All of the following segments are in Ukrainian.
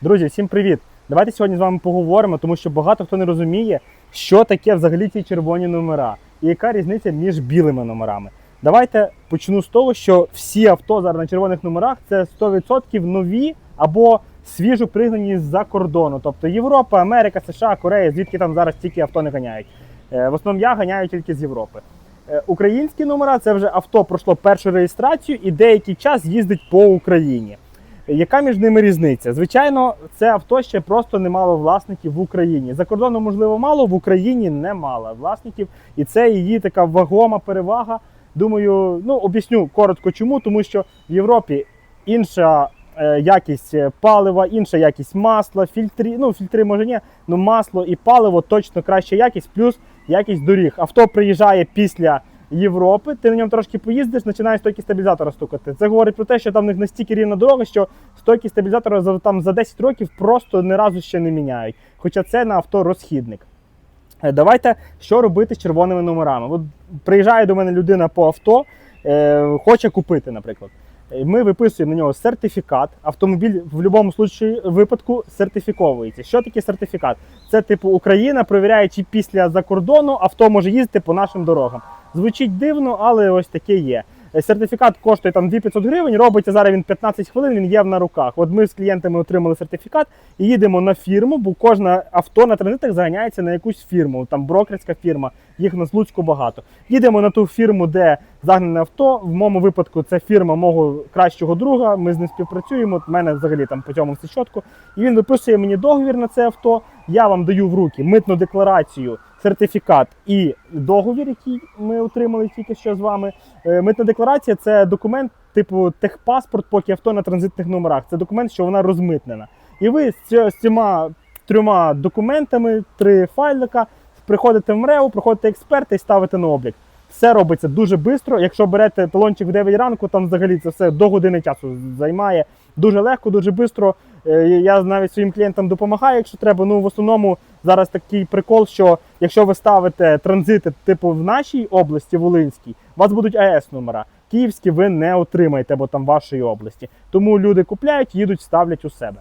Друзі, всім привіт! Давайте сьогодні з вами поговоримо, тому що багато хто не розуміє, що таке взагалі ці червоні номера і яка різниця між білими номерами. Давайте почну з того, що всі авто зараз на червоних номерах це 100% нові або свіжо пригнані з-за кордону. Тобто Європа, Америка, США, Корея, звідки там зараз тільки авто не ганяють. Е, В основному я ганяю тільки з Європи. Е, Українські номера це вже авто пройшло першу реєстрацію і деякий час їздить по Україні. Яка між ними різниця? Звичайно, це авто ще просто не мало власників в Україні. За кордоном, можливо, мало, в Україні не мало власників, і це її така вагома перевага. Думаю, ну об'ясню коротко, чому, тому що в Європі інша е, якість е, палива, інша якість масла, фільтри, ну фільтри може ні, але масло і паливо точно краща якість, плюс якість доріг. Авто приїжджає після Європи, ти на ньому трошки поїздиш, починає стойки стабілізатора стукати. Це говорить про те, що там в них настільки рівна дорога, що стойки стабілізатора за, там, за 10 років просто ні разу ще не міняють. Хоча це на авто розхідник. Е, Давайте що робити з червоними номерами. От приїжджає до мене людина по авто, е, хоче купити, наприклад. Е, Ми виписуємо на нього сертифікат. Автомобіль в будь-якому випадку сертифіковується. Що таке сертифікат? Це типу Україна перевіряє, чи після закордону авто може їздити по нашим дорогам. Звучить дивно, але ось таке є. Е, Сертифікат коштує там 2500 гривень, робиться зараз він 15 хвилин, він є на руках. От ми з клієнтами отримали сертифікат і їдемо на фірму, бо кожне авто на транзитах заганяється на якусь фірму, там брокерська фірма, їх на Луцьку багато. Їдемо на ту фірму, де загнане авто. В моєму випадку це фірма мого кращого друга. Ми з ним співпрацюємо. У мене взагалі там по цьому все чітко. І він виписує мені договір на це авто. Я вам даю в руки митну декларацію, сертифікат і договір, який ми отримали тільки що з вами. Е, Митна декларація це документ типу техпаспорт, поки авто на транзитних номерах. Це документ, що вона розмитнена. І ви з цими трьома документами, три файлика, приходите в МРЕО, проходите експерта і ставите на облік. Все робиться дуже швидко. Якщо берете талончик в 9 ранку, там взагалі це все до години часу займає. Дуже легко, дуже швидко. Я навіть своїм клієнтам допомагаю, якщо треба. Ну в основному зараз такий прикол, що якщо ви ставите транзити, типу в нашій області, Волинській, у вас будуть АЕС номера. Київські ви не отримаєте, бо там вашої області. Тому люди купляють, їдуть, ставлять у себе.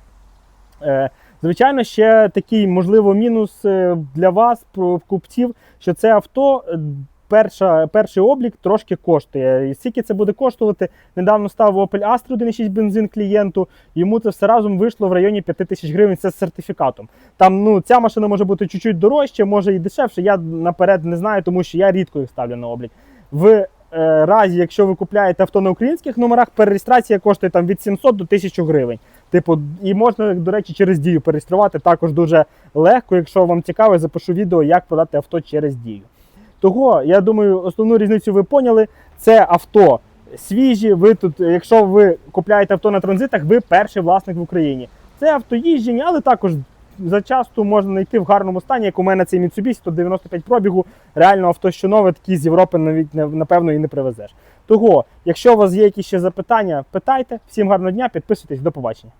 Е, Звичайно, ще такий можливо мінус е, для вас, купців, що це авто. Перша, перший облік трошки коштує. І скільки це буде коштувати? Недавно став Opel Astra 1.6 бензин клієнту. Йому це все разом вийшло в районі 5 тисяч гривень. Це з сертифікатом. Там ну ця машина може бути чуть-чуть дорожче, може і дешевше. Я наперед не знаю, тому що я рідко їх ставлю на облік. В е, разі, якщо ви купляєте авто на українських номерах, перереєстрація коштує там від 700 до 1000 гривень. Типу, і можна, до речі, через дію перереєструвати також дуже легко. Якщо вам цікаво, запишу відео, як продати авто через дію. Того, я думаю, основну різницю ви поняли. Це авто свіжі. Ви тут, якщо ви купляєте авто на транзитах, ви перший власник в Україні. Це авто їжджені, але також зачасту можна знайти в гарному стані, як у мене цей Mitsubishi 195 пробігу. Реально авто що нове, такі з Європи навіть не- напевно і не привезеш. Того, якщо у вас є якісь ще запитання, питайте. Всім гарного дня, підписуйтесь, до побачення.